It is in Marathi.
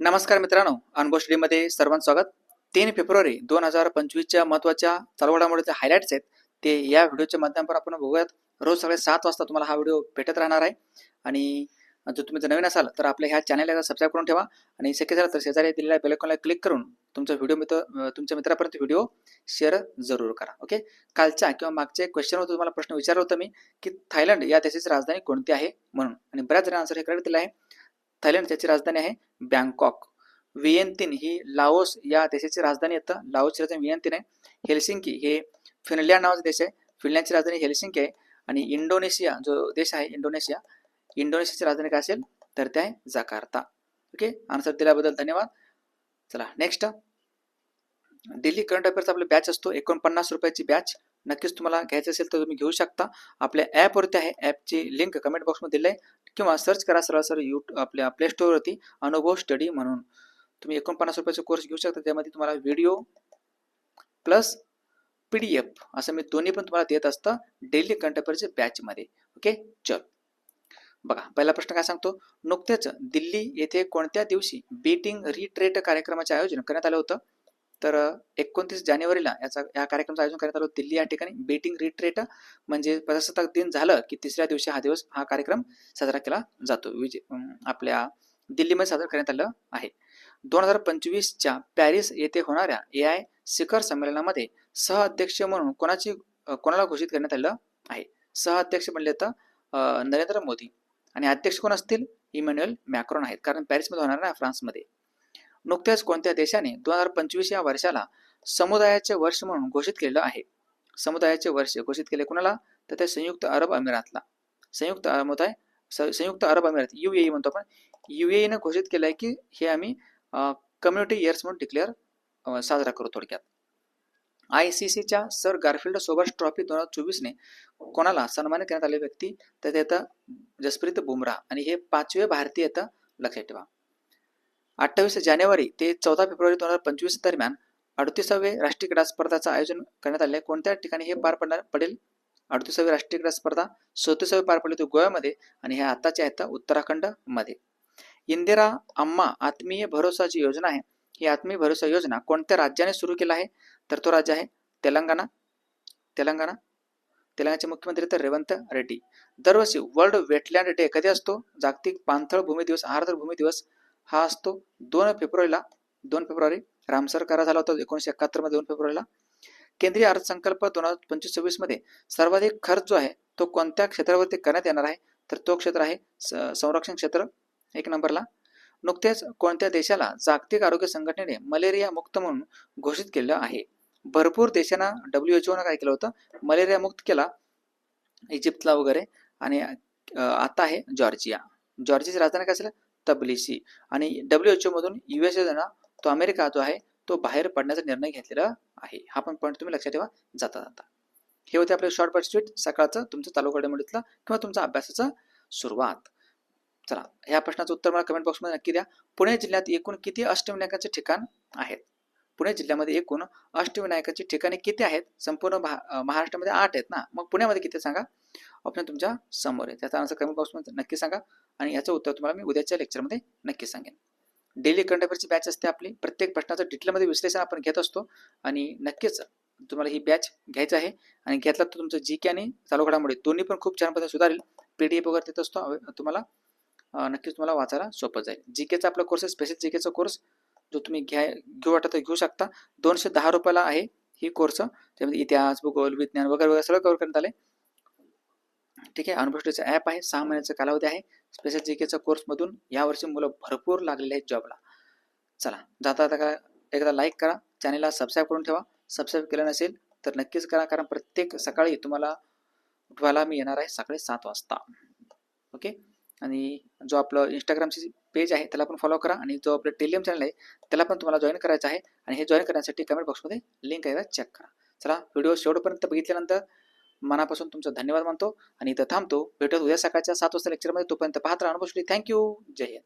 नमस्कार मित्रांनो अनुभव सर्वांचं स्वागत. तीन फेब्रुवारी दोन हजार पंचवीसच्या महत्त्वाच्या चालू जे हायलाईट्स आहेत ते या व्हिडिओच्या माध्यमातून आपण बघूयात. रोज सकाळी सात वाजता तुम्हाला हा व्हिडिओ भेटत राहणार आहे. आणि जर तुम्ही जर नवीन असाल तर आपल्या ह्या चॅनलला सबस्क्राईब करून ठेवा. आणि शक्य झालं तर शेजारी दिलेल्या बेलकॉनला क्लिक करून तुमचा व्हिडिओ मित्र तुमच्या मित्रापर्यंत व्हिडिओ शेअर जरूर करा. ओके कालच्या किंवा मागच्या क्वेश्चनवर तुम्हाला प्रश्न विचारला होता मी की थायलंड या देशाची राजधानी कोणती आहे? म्हणून. आणि बऱ्याच जणांना आन्सर हे करेक्ट दिलं आहे. थायलंड त्याची राजधानी आहे बँकॉक. वियंतिन ही लाओस या देशाची राजधानी येतं लाओसची राजधानी विएनतीन आहे. हेल्सिंकी हे फिनलँड नावाचा देश आहे. फिनलँडची राजधानी हेल्सिंकी आहे. आणि इंडोनेशिया जो देश आहे इंडोनेशिया इंडोनेशियाची राजधानी काय असेल? तर ते आहे जकार्ता. ओके? आन्सर दिल्याबद्दल धन्यवाद. चला नेक्स्ट दिल्ली करंट अफेअर्स आपला बॅच असतो. एकोणपन्नास रुपयाची बॅच नक्कीच तुम्हाला घ्यायचं असेल तर तुम्ही घेऊ शकता. आपल्या ॲपवरती आहे. ॲपची लिंक कमेंट बॉक्समध्ये दिली आहे किंवा सर्च करा सरळ सरळ यूट्यूब आपल्या प्ले स्टोअरवरती अनुभव स्टडी म्हणून. तुम्ही एकोणपन्नास रुपयाचा कोर्स घेऊ शकता. त्यामध्ये तुम्हाला video plus P D F असं मी दोन्ही पण तुम्हाला देत असतं डेली करंट बॅचमध्ये ओके चल. बघा पहिला प्रश्न काय सांगतो? नुकतेच दिल्ली येथे कोणत्या दिवशी बीटिंग रिट्रेट कार्यक्रमाचे आयोजन करण्यात आलं होतं? तर एकोणतीस जानेवारीला याचा या कार्यक्रमाचं आयोजन करण्यात आलं दिल्ली या ठिकाणी बेटिंग रिट्रेट म्हणजे प्रजासत्ताक दिन झालं की तिसऱ्या दिवशी हा दिवस हा कार्यक्रम साजरा केला जातो. विजय आपल्या दिल्लीमध्ये साजरा करण्यात आलं आहे. दोन हजार पंचवीसच्या पॅरिस येथे होणाऱ्या ए आय शिखर संमेलनामध्ये सहअध्यक्ष म्हणून कोणाची कोणाला घोषित करण्यात आलं आहे? सहअध्यक्ष म्हणले तर नरेंद्र मोदी. आणि अध्यक्ष कोण असतील? इमॅन्युएल मॅक्रॉन आहेत. कारण पॅरिसमध्ये होणार ना फ्रान्समध्ये. नुकत्याच कोणत्या देशाने दोन हजार पंचवीस या वर्षाला समुदायाचे वर्ष म्हणून घोषित केलेलं आहे? समुदायाचे वर्ष घोषित केले कुणाला? तर ते संयुक्त अरब अमिरातला. संयुक्त समुदाय संयुक्त अरब अमिरात यू ए म्हणतो आपण. यू ने घोषित केलं आहे की हे आम्ही कम्युनिटी इयर्स म्हणून डिक्लेअर साजरा करू थोडक्यात. आय सी सीच्या सर गारफिल्ड सोबर्स ट्रॉफी दोन हजार चोवीसने कोणाला सन्मानित करण्यात आले व्यक्ती? तर ते येतं जसप्रीत बुमराह. आणि हे पाचवे भारतीय येतं लक्षात ठेवा. अठ्ठावीस जानेवारी ते चौदा फेब्रुवारी दोन हजार पंचवीस दरम्यान अडतीसावे राष्ट्रीय क्रीडा स्पर्धाचं आयोजन करण्यात आले कोणत्या ठिकाणी हे पार पडणार? पडेल अडतीसावी राष्ट्रीय क्रीडा स्पर्धा सदतीसावी पार पडली होती गोव्यामध्ये आणि हे आताचे आहेत उत्तराखंडमध्ये इंदिरा अम्मा आत्मीय भरोसाची योजना आहे ही आत्मीय भरोसा योजना कोणत्या राज्याने सुरू केला आहे? तर तो राज्य आहे तेलंगणा. तेलंगणा. तेलंगणाचे मुख्यमंत्री तर रेवंत रेड्डी. दरवर्षी वर्ल्ड वेटलँड डे कधी असतो. जागतिक पाणथळ भूमी दिवस आर्द्र भूमी दिवस. हा असतो दोन फेब्रुवारीला दोन फेब्रुवारी रामसर करार झाला होता एकोणीशे एकाहत्तरमध्ये दोन फेब्रुवारीला. केंद्रीय अर्थसंकल्प दोन हजार पंचवीस सव्वीसमध्ये सर्वाधिक खर्च जो आहे तो कोणत्या क्षेत्रावरती करण्यात येणार आहे? तर तो क्षेत्र आहे संरक्षण क्षेत्र एक नंबरला. नुकतेच कोणत्या देशाला जागतिक आरोग्य संघटनेने मलेरिया मुक्त म्हणून घोषित केलं आहे? भरपूर देशांना डब्ल्यू एच काय केलं होतं? मलेरिया मुक्त केला इजिप्तला वगैरे आणि आता आहे जॉर्जिया. जॉर्जियाची राजधानी काय असेल? तबलिसी. आणि डब्ल्यू एच मधून युएसए ना तो अमेरिका जो आहे तो बाहेर पडण्याचा निर्णय घेतलेला आहे. हा पण पॉईंट तुम्ही लक्षात ठेवा जाता जाता. हे होते आपले शॉर्ट बट सकाळचं तुमचं चालू घडामोडीतलं किंवा तुमचा अभ्यासाचा सुरुवात. चला ह्या प्रश्नाचं उत्तर मला कमेंट बॉक्समध्ये नक्की द्या. पुणे जिल्ह्यात एकूण किती अष्टविनायकाचे ठिकाण आहेत? पुणे जिल्ह्यामध्ये एकूण अष्टविनायकाची ठिकाणे किती आहेत? संपूर्ण महाराष्ट्रामध्ये आठ आहेत ना? मग पुण्यामध्ये किती सांगा? ऑप्शन तुमच्यासमोर आहे त्याचा आन्सर कमेंट बॉक्समध्ये नक्की सांगा. आणि याचं उत्तर तुम्हाला मी उद्याच्या लेक्चरमध्ये नक्की सांगेन. डेली करंट अफेअरची बॅच असते आपली. प्रत्येक प्रश्नाचं डिटेलमध्ये विश्लेषण आपण घेत असतो. आणि नक्कीच तुम्हाला ही बॅच घ्यायचं आहे. आणि घेतला तर तुमचं जी के आणि चालू घडामोडी दोन्ही पण खूप छान पद्धतीने सुधारेल. पी डी एफ वगैरे देत असतो. तुम्हाला नक्कीच तुम्हाला वाचायला सोपं जाईल. जी केचा आपला कोर्स आहे. स्पेशल जी केचा कोर्स जो तुम्ही घ्या घेऊ वाटत तर घेऊ शकता. दोनशे दहा रुपयाला आहे ही कोर्स त्यामध्ये इतिहास भूगोल विज्ञान वगैरे वगैरे सगळं कव्हर करण्यात आले ठीक आहे. अनुभवचं ॲप आहे. सहा महिन्याचा कालावधी आहे. स्पेशल जी केचा कोर्समधून यावर्षी मुलं भरपूर लागलेले आहेत जॉबला चला जाता जाता का एकदा लाईक करा. चॅनेलला सबस्क्राईब करून ठेवा. सबस्क्राईब केलं नसेल तर नक्कीच करा. कारण प्रत्येक सकाळी तुम्हाला उठवायला मी येणार आहे सकाळी सात वाजता. ओके आणि जो आपलं इंस्टाग्रामची पेज आहे त्याला पण फॉलो करा. आणि जो आपलं टेलियम चॅनल आहे त्याला पण तुम्हाला जॉईन करायचं आहे. आणि हे जॉईन करण्यासाठी कमेंट बॉक्समध्ये लिंक आहे चेक करा. चला व्हिडिओ शेवटपर्यंत बघितल्यानंतर मनापासून तुमचा धन्यवाद मानतो आणि इथं थांबतो. भेटत उद्या सकाळच्या सात वाजता लेक्चरमध्ये तोपर्यंत पाहत राहा थँक्यू जय हिंद.